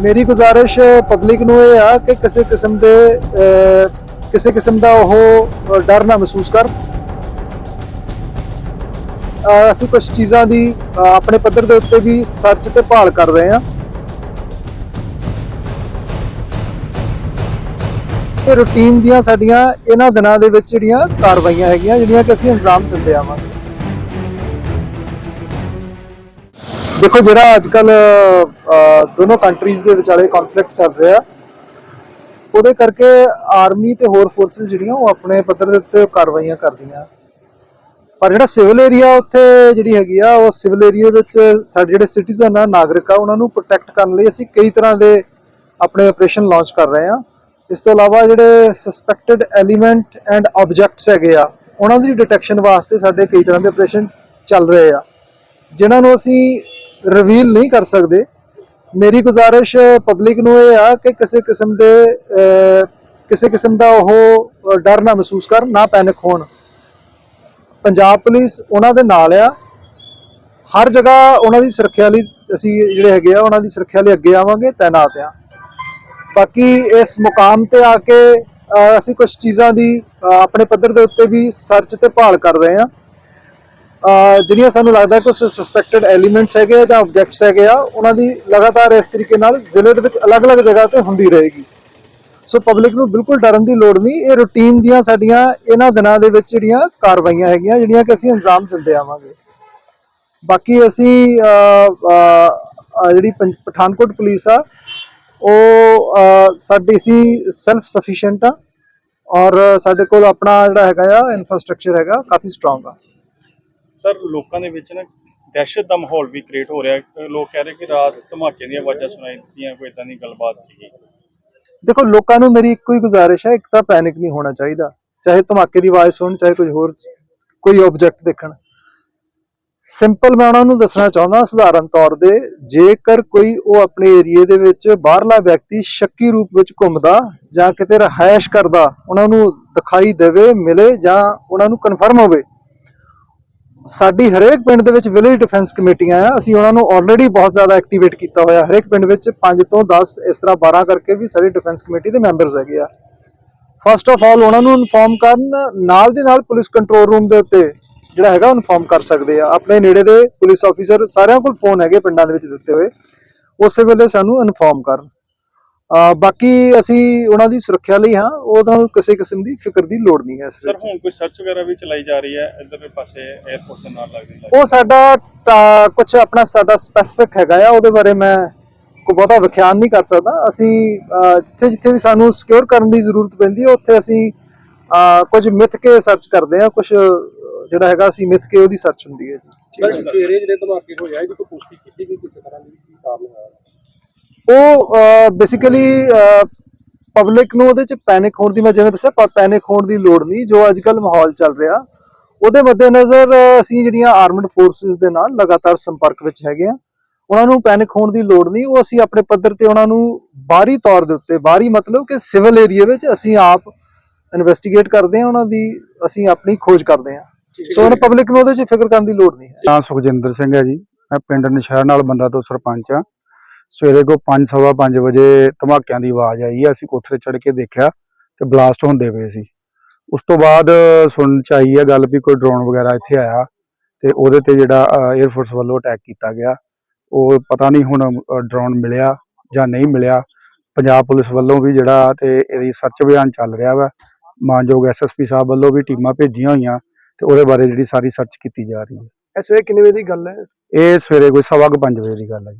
ਮੇਰੀ ਗੁਜ਼ਾਰਿਸ਼ ਪਬਲਿਕ ਨੂੰ ਇਹ ਆ ਕਿ ਕਿਸੇ ਕਿਸਮ ਦੇ ਕਿਸੇ ਕਿਸਮ ਦਾ ਉਹ ਡਰ ਨਾ ਮਹਿਸੂਸ ਕਰ ਅਸੀਂ ਕੁਝ ਚੀਜ਼ਾਂ ਦੀ ਆਪਣੇ ਪੱਧਰ ਦੇ ਉੱਤੇ ਵੀ ਸਰਚ ਤੇ ਭਾਲ ਕਰ ਰਹੇ ਹਾਂ। ਇਹ ਰੂਟੀਨ ਦੀਆਂ ਸਾਡੀਆਂ ਇਹਨਾਂ ਦਿਨਾਂ ਦੇ ਵਿੱਚ ਜਿਹੜੀਆਂ ਕਾਰਵਾਈਆਂ ਹੈਗੀਆਂ, ਜਿਹੜੀਆਂ ਕਿ ਅਸੀਂ ਅੰਜਾਮ ਦਿੰਦੇ ਆਵਾਂਗੇ। ਦੇਖੋ ਜਿਹੜਾ ਅੱਜ ਕੱਲ ਦੋਨੋਂ ਕੰਟਰੀਜ਼ ਦੇ ਵਿਚਾਲੇ ਕਨਫਲਿਕਟ ਚੱਲ ਰਿਹਾ, ਉਹਦੇ ਕਰਕੇ ਆਰਮੀ ਤੇ ਹੋਰ ਫੋਰਸਸ ਜਿਹੜੀਆਂ, ਉਹ ਆਪਣੇ ਪੱਧਰ ਦੇ ਉੱਤੇ ਕਾਰਵਾਈਆਂ ਕਰਦੀਆਂ। ਪਰ ਜਿਹੜਾ ਸਿਵਲ ਏਰੀਆ ਉੱਥੇ ਜਿਹੜੀ ਹੈਗੀ ਆ, ਉਹ ਸਿਵਲ ਏਰੀਆ ਵਿੱਚ ਸਾਡੇ ਜਿਹੜੇ ਸਿਟੀਜ਼ਨ ਆ, ਨਾਗਰਿਕ ਆ, ਉਹਨਾਂ ਨੂੰ ਪ੍ਰੋਟੈਕਟ ਕਰਨ ਲਈ ਅਸੀਂ ਕਈ ਤਰ੍ਹਾਂ ਦੇ ਆਪਣੇ ਆਪਰੇਸ਼ਨ ਲਾਂਚ ਕਰ ਰਹੇ ਹਾਂ ਇਸ ਤੋਂ ਇਲਾਵਾ ਜਿਹੜੇ ਸਸਪੈਕਟਡ ਐਲੀਮੈਂਟ ਐਂਡ ਆਬਜੈਕਟਸ ਹੈਗੇ ਆ, ਉਹਨਾਂ ਦੀ ਡਿਟੈਕਸ਼ਨ ਵਾਸਤੇ ਸਾਡੇ ਕਈ ਤਰ੍ਹਾਂ ਦੇ ਆਪਰੇਸ਼ਨ ਚੱਲ ਰਹੇ ਆ। ਜਿਨ੍ਹਾਂ ਨੂੰ ਅਸੀਂ ਰਿਵੀਲ ਨਹੀਂ ਕਰ ਸਕਦੇ। ਮੇਰੀ ਗੁਜ਼ਾਰਿਸ਼ ਪਬਲਿਕ ਨੂੰ ਇਹ ਆ ਕਿ ਕਿਸੇ ਕਿਸਮ ਦੇ ਕਿਸੇ ਕਿਸਮ ਦਾ ਉਹ ਡਰ ਨਾ ਮਹਿਸੂਸ ਕਰਨ ਨਾ ਪੈਨਿਕ ਹੋਣ। ਪੰਜਾਬ ਪੁਲਿਸ ਉਹਨਾਂ ਦੇ ਨਾਲ ਆ। ਹਰ ਜਗ੍ਹਾ ਉਹਨਾਂ ਦੀ ਸੁਰੱਖਿਆ ਲਈ ਅਸੀਂ ਜਿਹੜੇ ਹੈਗੇ ਆ, ਉਹਨਾਂ ਦੀ ਸੁਰੱਖਿਆ ਲਈ ਅੱਗੇ ਆਵਾਂਗੇ ਤਾਇਨਾਤ ਆ। ਬਾਕੀ ਇਸ ਮੁਕਾਮ ਤੇ ਆ ਕੇ ਅਸੀਂ ਕੁਝ ਚੀਜ਼ਾਂ ਦੀ ਆਪਣੇ ਪੱਧਰ ਦੇ ਉੱਤੇ ਵੀ ਸਰਚ ਤੇ ਭਾਲ ਕਰ ਰਹੇ ਹਾਂ ਜਿਹੜੀਆਂ ਸਾਨੂੰ ਲੱਗਦਾ ਕਿ ਸਸਪੈਕਟਡ ਐਲੀਮੈਂਟਸ ਹੈਗੇ ਆ ਜਾਂ ਆਬਜੈਕਟਸ ਹੈਗੇ ਆ, ਉਹਨਾਂ ਦੀ ਲਗਾਤਾਰ ਇਸ ਤਰੀਕੇ ਨਾਲ ਜ਼ਿਲ੍ਹੇ ਦੇ ਵਿੱਚ ਅਲੱਗ-ਅਲੱਗ ਜਗ੍ਹਾ ਤੇ ਹੁੰਦੀ ਰਹੇਗੀ। ਸੋ ਪਬਲਿਕ ਨੂੰ ਬਿਲਕੁਲ ਡਰਨ ਦੀ ਲੋੜ ਨਹੀਂ। ਇਹ ਰੂਟੀਨ ਦੀਆਂ ਸਾਡੀਆਂ ਇਹਨਾਂ ਦਿਨਾਂ ਦੇ ਵਿੱਚ ਜਿਹੜੀਆਂ ਕਾਰਵਾਈਆਂ ਹੈਗੀਆਂ, ਜਿਹੜੀਆਂ ਕਿ ਅਸੀਂ ਅੰਜਾਮ ਦਿੰਦੇ ਆਵਾਂਗੇ। ਬਾਕੀ ਅਸੀਂ ਜਿਹੜੀ ਪੰਜ- ਪਠਾਨਕੋਟ ਪੁਲਿਸ ਆ, ਉਹ ਸਾਡੀ ਸੀ ਸੈਲਫ ਸਫੀਸ਼ੀਐਂਟ ਆ ਔਰ ਸਾਡੇ ਕੋਲ ਆਪਣਾ ਜਿਹੜਾ ਹੈਗਾ ਆ ਇਨਫਰਾਸਟ੍ਰਕਚਰ ਹੈਗਾ, ਕਾਫੀ ਸਟਰੋਂਗ ਆ। ਸਰ, ਲੋਕਾਂ ਦੇ ਵਿੱਚ ਨਾ ਦਹਿਸ਼ਤ ਦਾ ਮਾਹੌਲ ਵੀ ਕ੍ਰੀਏਟ ਹੋ ਰਿਹਾ ਲੋਕ ਕਹਿ ਰਹੇ ਕਿ ਰਾਤ ਧਮਾਕੇ ਦੀਆਂ ਆਵਾਜ਼ਾਂ ਸੁਣਾਈ ਦਿੱਤੀਆਂ, ਕੋਈ ਇਦਾਂ ਦੀ ਗੱਲਬਾਤ ਸੀਗੀ। ਦੇਖੋ, ਲੋਕਾਂ ਨੂੰ ਮੇਰੀ ਇੱਕੋ ਹੀ ਗੁਜ਼ਾਰਿਸ਼ ਹੈ, ਇੱਕ ਤਾਂ ਪੈਨਿਕ ਨਹੀਂ ਹੋਣਾ ਚਾਹੀਦਾ। ਚਾਹੇ ਧਮਾਕੇ ਦੀ ਆਵਾਜ਼ ਸੁਣ ਚਾਹੇ ਕੁਝ ਹੋਰ ਕੋਈ ਆਬਜੈਕਟ ਦੇਖਣ। ਸਿੰਪਲ ਮੈਂ ਉਹਨਾਂ ਨੂੰ ਦੱਸਣਾ ਚਾਹੁੰਦਾ, ਸਧਾਰਨ ਤੌਰ ਦੇ ਜੇਕਰ ਕੋਈ ਉਹ ਆਪਣੇ ਏਰੀਏ ਦੇ ਵਿੱਚ ਬਾਹਰਲਾ ਵਿਅਕਤੀ ਸ਼ੱਕੀ ਰੂਪ ਵਿੱਚ ਘੁੰਮਦਾ ਜਾਂ ਕਿਤੇ ਰਹਾਇਸ਼ ਕਰਦਾ, ਉਹਨਾਂ ਨੂੰ ਦਿਖਾਈ ਦੇਵੇ, ਮਿਲੇ ਜਾਂ ਉਹਨਾਂ ਨੂੰ ਕਨਫਰਮ ਹੋਵੇ ਸਾਡੀ ਹਰੇਕ ਪਿੰਡ ਦੇ ਵਿੱਚ ਵਿਲੇਜ ਡਿਫੈਂਸ ਕਮੇਟੀਆਂ ਆ, ਅਸੀਂ ਉਹਨਾਂ ਨੂੰ ਆਲਰੇਡੀ ਬਹੁਤ ਜ਼ਿਆਦਾ ਐਕਟੀਵੇਟ ਕੀਤਾ ਹੋਇਆ, ਹਰੇਕ ਪਿੰਡ ਵਿੱਚ 5 ਤੋਂ 10 ਇਸ ਤਰ੍ਹਾਂ 12 ਕਰਕੇ ਵੀ ਸਾਡੀ ਡਿਫੈਂਸ ਕਮੇਟੀ ਦੇ ਮੈਂਬਰਸ ਹੈਗੇ ਆ। ਫਸਟ ਆਫ ਆਲ ਉਹਨਾਂ ਨੂੰ ਇਨਫੋਰਮ ਕਰਨ, ਨਾਲ ਦੀ ਨਾਲ ਪੁਲਿਸ ਕੰਟਰੋਲ ਰੂਮ ਦੇ ਉੱਤੇ ਜਿਹੜਾ ਹੈਗਾ ਇਨਫੋਰਮ ਕਰ ਸਕਦੇ ਆ। ਆਪਣੇ ਨੇੜੇ ਦੇ ਪੁਲਿਸ ਆਫੀਸਰ ਸਾਰਿਆਂ ਕੋਲ ਫੋਨ ਹੈਗੇ ਪਿੰਡਾਂ ਦੇ ਵਿੱਚ ਦਿੱਤੇ ਹੋਏ, ਉਸੇ ਵੇਲੇ ਸਾਨੂੰ ਇਨਫੋਰਮ ਕਰਨ। ਬਾਕੀ ਅਸੀਂ ਉਹਨਾਂ ਦੀ ਸੁਰੱਖਿਆ ਲਈ ਹਾਂ ਉਹਨਾਂ ਨੂੰ ਕਿਸੇ ਕਿਸਮ ਦੀ ਫਿਕਰ ਦੀ ਲੋੜ ਨਹੀਂ ਹੈ ਇਸ ਸਰ ਵਿੱਚ। ਹੁਣ ਕੋਈ ਸਰਚ ਵਗੈਰਾ ਵੀ ਚਲਾਈ ਜਾ ਰਹੀ ਹੈ ਇਧਰਲੇ ਪਾਸੇ 에어ਪੋਰਟ ਦੇ ਨਾਲ ਲੱਗਦੀ ਉਹ ਸਾਡਾ ਕੁਝ ਆਪਣਾ ਸਾਡਾ ਸਪੈਸਿਫਿਕ ਹੈਗਾ ਆ ਉਹਦੇ ਬਾਰੇ ਮੈਂ ਕੋਈ ਬਹੁਤਾ ਵਿਖਿਆਨ ਨਹੀਂ ਕਰ ਸਕਦਾ। ਅਸੀਂ ਜਿੱਥੇ ਜਿੱਥੇ ਵੀ ਸਾਨੂੰ ਸਿਕਿਉਰ ਕਰਨ ਦੀ ਜ਼ਰੂਰਤ ਪੈਂਦੀ ਹੈ ਉੱਥੇ ਅਸੀਂ ਅਹ, ਕੁਝ ਮਿੱਥ ਕੇ ਸਰਚ ਕਰਦੇ ਆ ਕੁਝ ਜਿਹੜਾ ਹੈਗਾ ਅਸੀਂ ਮਿੱਥ ਕੇ ਉਹਦੀ ਸਰਚ ਹੁੰਦੀ ਹੈ ਜੀ। ਸਰ ਸਵੇਰੇ ਜਿਹੜੇ ਧਮਾਕੇ ਹੋਏ ਆ ਇਹਦੀ ਕੋਈ ਪੁਸ਼ਟੀ ਕੀਤੀ ਗਈ ਕਿਸੇ ਤਰ੍ਹਾਂ ਦੀ? ਕੀ ਕਾਰਨ ਹੋਇਆ ਉਹ ਬੇਸਿਕਲੀ ਪਬਲਿਕ ਨੂੰ ਉਹਦੇ ਚ ਪੈਨਿਕ ਹੋਣ ਦੀ ਮੈਂ ਜਿਵੇਂ ਦੱਸਿਆ ਪੈਨਿਕ ਹੋਣ ਦੀ ਲੋੜ ਨਹੀਂ ਜੋ ਅੱਜ ਕੱਲ ਮਾਹੌਲ ਚੱਲ ਰਿਹਾ। ਉਹਦੇ ਮੱਦੇਨਜ਼ਰ ਅਸੀਂ ਜਿਹੜੀਆਂ ਆਰਮਡ ਫੋਰਸਿਸ ਦੇ ਨਾਲ ਲਗਾਤਾਰ ਸੰਪਰਕ ਵਿੱਚ ਹੈਗੇ ਆ। ਉਹਨਾਂ ਨੂੰ ਪੈਨਿਕ ਹੋਣ ਦੀ ਲੋੜ ਨਹੀਂ ਉਹ ਅਸੀਂ ਆਪਣੇ ਪੱਧਰ ਤੇ ਉਹਨਾਂ ਨੂੰ ਬਾਹਰੀ ਤੌਰ ਦੇ ਉੱਤੇ ਬਾਹਰੀ ਮਤਲਬ ਕਿ ਸਿਵਲ ਏਰੀਆ ਵਿੱਚ ਅਸੀਂ ਆਪ ਇਨਵੈਸਟੀਗੇਟ ਕਰਦੇ ਹਾਂ ਉਹਨਾਂ ਦੀ ਅਸੀਂ ਆਪਣੀ ਖੋਜ ਕਰਦੇ ਹਾਂ ਸੋ ਉਹਨਾਂ ਪਬਲਿਕ ਨੂੰ ਉਹਦੇ 'ਚ ਫਿਕਰ ਕਰਨ ਦੀ ਲੋੜ ਨਹੀਂ ਹੈ। ਨਾਂ ਸੁਖਜਿੰਦਰ ਸਿੰਘ ਹੈ ਜੀ। ਮੈਂ ਪਿੰਡ ਨਸ਼ਹਿਰ ਨਾਲ ਬੰਦਾ ਤੋਂ ਸਰਪੰਚ ਆ ਸਵੇਰੇ ਕੋ 5:30 5 ਵਜੇ ਧਮਾਕਿਆਂ ਦੀ ਆਵਾਜ਼ ਆਈ ਅਸੀਂ ਕੋਠੇ ਤੇ ਚੜ੍ਹ ਕੇ ਦੇਖਿਆ ਤੇ ਬਲਾਸਟ ਹੁੰਦੇ ਪਏ ਸੀ। ਉਸ ਤੋਂ ਬਾਅਦ ਸੁਣਨ ਚ ਆਈ ਆ ਗੱਲ ਵੀ ਕੋਈ ਡਰੋਨ ਵਗੈਰਾ ਇੱਥੇ ਆਇਆ ਤੇ ਉਹਦੇ ਤੇ ਜਿਹੜਾ 에ਅਰ ਫੋਰਸ ਵੱਲੋਂ ਅਟੈਕ ਕੀਤਾ ਗਿਆ। ਉਹ ਪਤਾ ਨਹੀਂ ਹੁਣ ਡਰੋਨ ਮਿਲਿਆ ਜਾਂ ਨਹੀਂ ਮਿਲਿਆ। ਪੰਜਾਬ ਪੁਲਿਸ ਵੱਲੋਂ ਵੀ ਜਿਹੜਾ ਤੇ ਇਹਦੀ ਸਰਚ ਅਭਿਆਨ ਚੱਲ ਰਿਹਾ ਵਾ। ਮਾਨਯੋਗ ਐਸਐਸਪੀ ਸਾਹਿਬ ਵੱਲੋਂ ਵੀ ਟੀਮਾਂ ਭੇਜੀਆਂ ਹੋਈਆਂ ਤੇ ਉਹਦੇ ਬਾਰੇ ਜਿਹੜੀ ਸਾਰੀ ਸਰਚ ਕੀਤੀ ਜਾ ਰਹੀ ਹੈ। ਇਸ ਵੇਲੇ ਕਿੰਨੇ ਵਜੇ ਦੀ ਗੱਲ ਹੈ? ਇਹ ਸਵੇਰੇ ਕੋਈ ਸਵਾ ਕੁ ਪੰਜ ਵਜੇ ਦੀ ਗੱਲ ਹੈ